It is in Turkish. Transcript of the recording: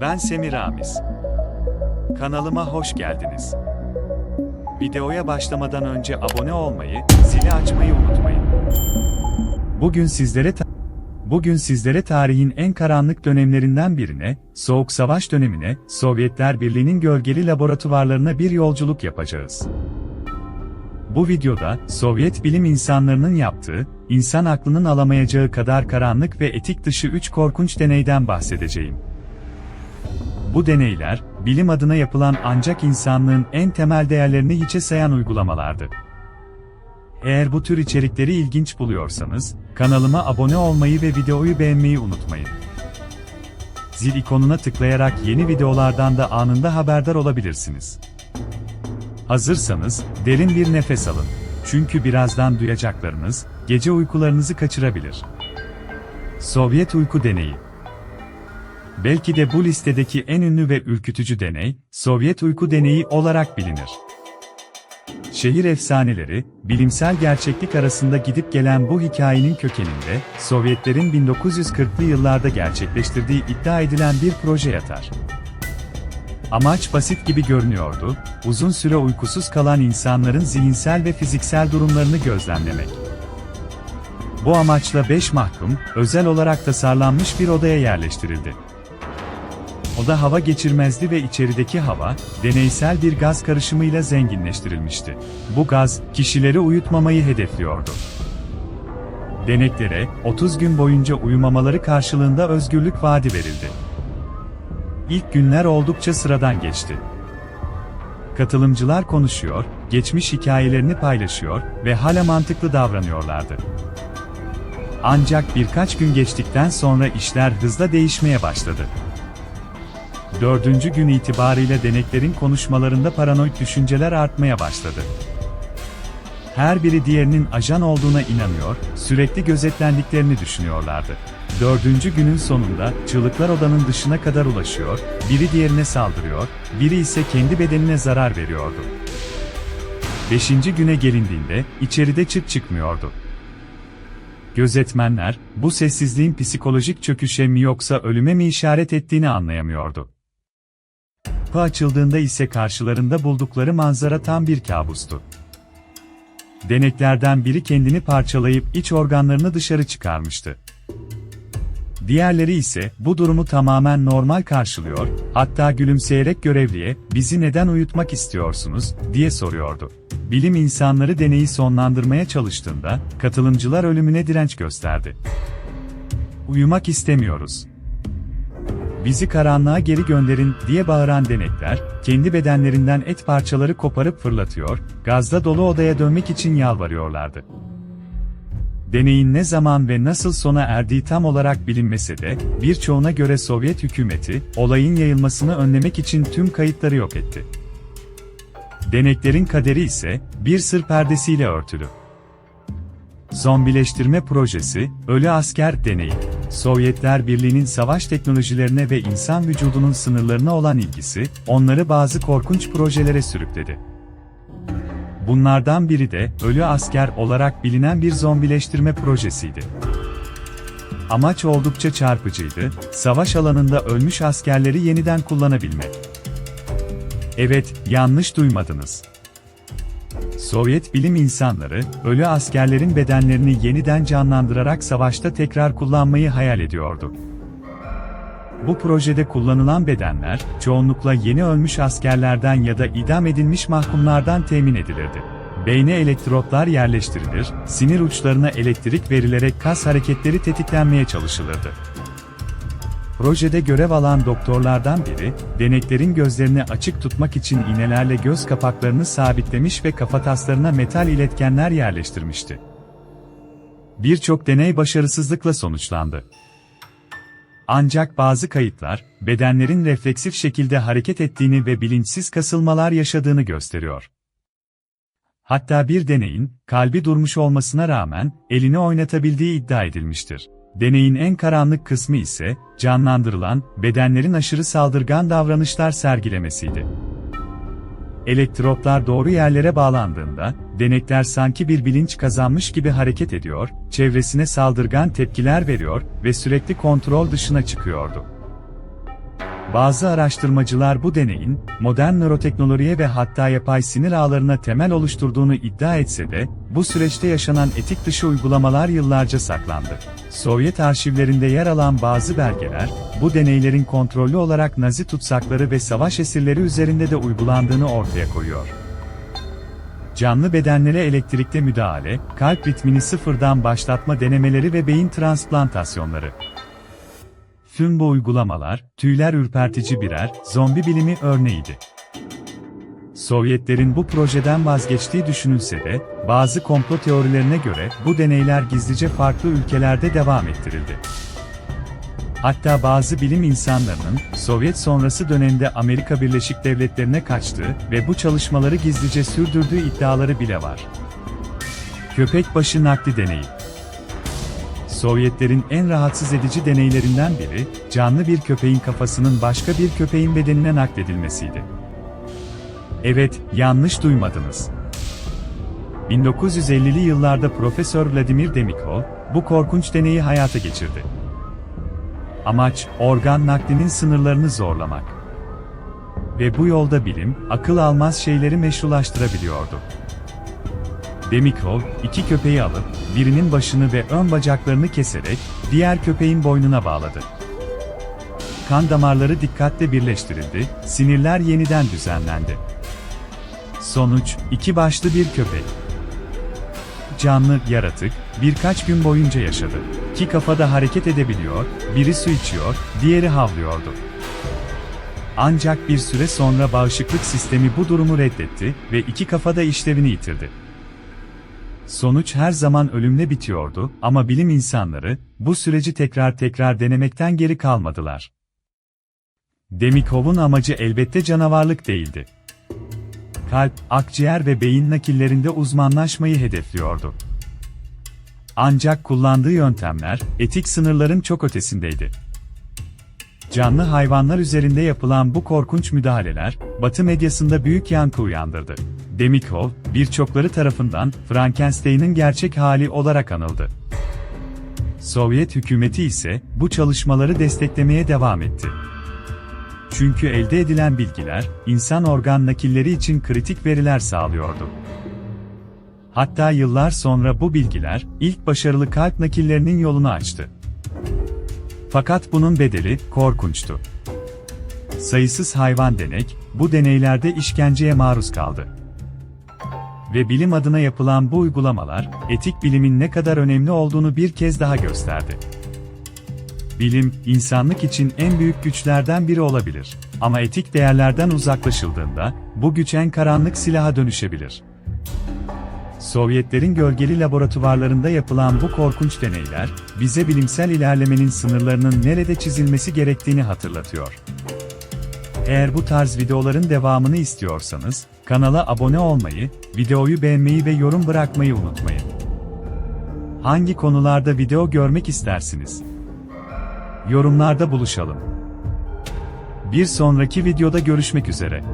Ben Semir Ramiz. Kanalıma hoş geldiniz. Videoya başlamadan önce abone olmayı, zili açmayı unutmayın. Bugün sizlere Bugün sizlere tarihin en karanlık dönemlerinden birine, Soğuk Savaş dönemine, Sovyetler Birliği'nin gölgeli laboratuvarlarına bir yolculuk yapacağız. Bu videoda, Sovyet bilim insanlarının yaptığı, insan aklının alamayacağı kadar karanlık ve etik dışı üç korkunç deneyden bahsedeceğim. Bu deneyler, bilim adına yapılan ancak insanlığın en temel değerlerini hiçe sayan uygulamalardı. Eğer bu tür içerikleri ilginç buluyorsanız, kanalıma abone olmayı ve videoyu beğenmeyi unutmayın. Zil ikonuna tıklayarak yeni videolardan da anında haberdar olabilirsiniz. Hazırsanız, derin bir nefes alın. Çünkü birazdan duyacaklarınız, gece uykularınızı kaçırabilir. Sovyet Uyku Deneyi Belki de bu listedeki en ünlü ve ürkütücü deney, Sovyet Uyku Deneyi olarak bilinir. Şehir efsaneleri, bilimsel gerçeklik arasında gidip gelen bu hikayenin kökeninde, Sovyetlerin 1940'lı yıllarda gerçekleştirdiği iddia edilen bir proje yatar. Amaç basit gibi görünüyordu, uzun süre uykusuz kalan insanların zihinsel ve fiziksel durumlarını gözlemlemek. Bu amaçla 5 mahkum, özel olarak tasarlanmış bir odaya yerleştirildi. Oda hava geçirmezdi ve içerideki hava, deneysel bir gaz karışımıyla zenginleştirilmişti. Bu gaz, kişileri uyutmamayı hedefliyordu. Deneklere, 30 gün boyunca uyumamaları karşılığında özgürlük vaadi verildi. İlk günler oldukça sıradan geçti. Katılımcılar konuşuyor, geçmiş hikayelerini paylaşıyor ve hala mantıklı davranıyorlardı. Ancak birkaç gün geçtikten sonra işler hızla değişmeye başladı. Dördüncü gün itibarıyla deneklerin konuşmalarında paranoid düşünceler artmaya başladı. Her biri diğerinin ajan olduğuna inanıyor, sürekli gözetlendiklerini düşünüyorlardı. Dördüncü günün sonunda, çığlıklar odanın dışına kadar ulaşıyor, biri diğerine saldırıyor, biri ise kendi bedenine zarar veriyordu. Beşinci güne gelindiğinde, içeride çıt çıkmıyordu. Gözetmenler, bu sessizliğin psikolojik çöküşe mi yoksa ölüme mi işaret ettiğini anlayamıyordu. Kapı açıldığında ise karşılarında buldukları manzara tam bir kabustu. Deneklerden biri kendini parçalayıp iç organlarını dışarı çıkarmıştı. Diğerleri ise bu durumu tamamen normal karşılıyor, hatta gülümseyerek görevliye, bizi neden uyutmak istiyorsunuz, diye soruyordu. Bilim insanları deneyi sonlandırmaya çalıştığında, katılımcılar ölümüne direnç gösterdi. Uyumak istemiyoruz. Bizi karanlığa geri gönderin diye bağıran denekler, kendi bedenlerinden et parçaları koparıp fırlatıyor, gazda dolu odaya dönmek için yalvarıyorlardı. Deneyin ne zaman ve nasıl sona erdiği tam olarak bilinmese de, birçoğuna göre Sovyet hükümeti, olayın yayılmasını önlemek için tüm kayıtları yok etti. Deneklerin kaderi ise, bir sır perdesiyle örtülü. Zombileştirme projesi, Ölü Asker Deneyi. Sovyetler Birliği'nin savaş teknolojilerine ve insan vücudunun sınırlarına olan ilgisi, onları bazı korkunç projelere sürükledi. Bunlardan biri de, Ölü Asker olarak bilinen bir zombileştirme projesiydi. Amaç oldukça çarpıcıydı, savaş alanında ölmüş askerleri yeniden kullanabilmek. Evet, yanlış duymadınız. Sovyet bilim insanları, ölü askerlerin bedenlerini yeniden canlandırarak savaşta tekrar kullanmayı hayal ediyordu. Bu projede kullanılan bedenler, çoğunlukla yeni ölmüş askerlerden ya da idam edilmiş mahkumlardan temin edilirdi. Beyne elektrotlar yerleştirilir, sinir uçlarına elektrik verilerek kas hareketleri tetiklenmeye çalışılırdı. Projede görev alan doktorlardan biri, deneklerin gözlerini açık tutmak için iğnelerle göz kapaklarını sabitlemiş ve kafataslarına metal iletkenler yerleştirmişti. Birçok deney başarısızlıkla sonuçlandı. Ancak bazı kayıtlar, bedenlerin refleksif şekilde hareket ettiğini ve bilinçsiz kasılmalar yaşadığını gösteriyor. Hatta bir deneyin, kalbi durmuş olmasına rağmen, elini oynatabildiği iddia edilmiştir. Deneyin en karanlık kısmı ise, canlandırılan, bedenlerin aşırı saldırgan davranışlar sergilemesiydi. Elektrotlar doğru yerlere bağlandığında, denekler sanki bir bilinç kazanmış gibi hareket ediyor, çevresine saldırgan tepkiler veriyor ve sürekli kontrol dışına çıkıyordu. Bazı araştırmacılar bu deneyin, modern nöroteknolojiye ve hatta yapay sinir ağlarına temel oluşturduğunu iddia etse de, bu süreçte yaşanan etik dışı uygulamalar yıllarca saklandı. Sovyet arşivlerinde yer alan bazı belgeler, bu deneylerin kontrollü olarak Nazi tutsakları ve savaş esirleri üzerinde de uygulandığını ortaya koyuyor. Canlı bedenlere elektrikte müdahale, kalp ritmini sıfırdan başlatma denemeleri ve beyin transplantasyonları. Tüm bu uygulamalar, tüyler ürpertici birer, zombi bilimi örneğiydi. Sovyetlerin bu projeden vazgeçtiği düşünülse de, bazı komplo teorilerine göre bu deneyler gizlice farklı ülkelerde devam ettirildi. Hatta bazı bilim insanlarının, Sovyet sonrası dönemde Amerika Birleşik Devletleri'ne kaçtığı ve bu çalışmaları gizlice sürdürdüğü iddiaları bile var. Köpek başı nakli deneyi Sovyetlerin en rahatsız edici deneylerinden biri, canlı bir köpeğin kafasının başka bir köpeğin bedenine nakledilmesiydi. Evet, yanlış duymadınız. 1950'li yıllarda Profesör Vladimir Demikov, bu korkunç deneyi hayata geçirdi. Amaç, organ naklinin sınırlarını zorlamak. Ve bu yolda bilim, akıl almaz şeyleri meşrulaştırabiliyordu. Demikov, iki köpeği alıp, birinin başını ve ön bacaklarını keserek, diğer köpeğin boynuna bağladı. Kan damarları dikkatle birleştirildi, sinirler yeniden düzenlendi. Sonuç, iki başlı bir köpek. Canlı, yaratık, birkaç gün boyunca yaşadı. İki kafada hareket edebiliyor, biri su içiyor, diğeri havlıyordu. Ancak bir süre sonra bağışıklık sistemi bu durumu reddetti ve iki kafada işlevini yitirdi. Sonuç her zaman ölümle bitiyordu ama bilim insanları bu süreci tekrar tekrar denemekten geri kalmadılar. Demikov'un amacı elbette canavarlık değildi. Kalp, akciğer ve beyin nakillerinde uzmanlaşmayı hedefliyordu. Ancak kullandığı yöntemler etik sınırların çok ötesindeydi. Canlı hayvanlar üzerinde yapılan bu korkunç müdahaleler, Batı medyasında büyük yankı uyandırdı. Demikov, birçokları tarafından Frankenstein'in gerçek hali olarak anıldı. Sovyet hükümeti ise bu çalışmaları desteklemeye devam etti. Çünkü elde edilen bilgiler, insan organ nakilleri için kritik veriler sağlıyordu. Hatta yıllar sonra bu bilgiler, ilk başarılı kalp nakillerinin yolunu açtı. Fakat bunun bedeli korkunçtu. Sayısız hayvan denek, bu deneylerde işkenceye maruz kaldı. Ve bilim adına yapılan bu uygulamalar, etik bilimin ne kadar önemli olduğunu bir kez daha gösterdi. Bilim, insanlık için en büyük güçlerden biri olabilir. Ama etik değerlerden uzaklaşıldığında, bu güç en karanlık silaha dönüşebilir. Sovyetlerin gölgeli laboratuvarlarında yapılan bu korkunç deneyler, bize bilimsel ilerlemenin sınırlarının nerede çizilmesi gerektiğini hatırlatıyor. Eğer bu tarz videoların devamını istiyorsanız, kanala abone olmayı, videoyu beğenmeyi ve yorum bırakmayı unutmayın. Hangi konularda video görmek istersiniz? Yorumlarda buluşalım. Bir sonraki videoda görüşmek üzere.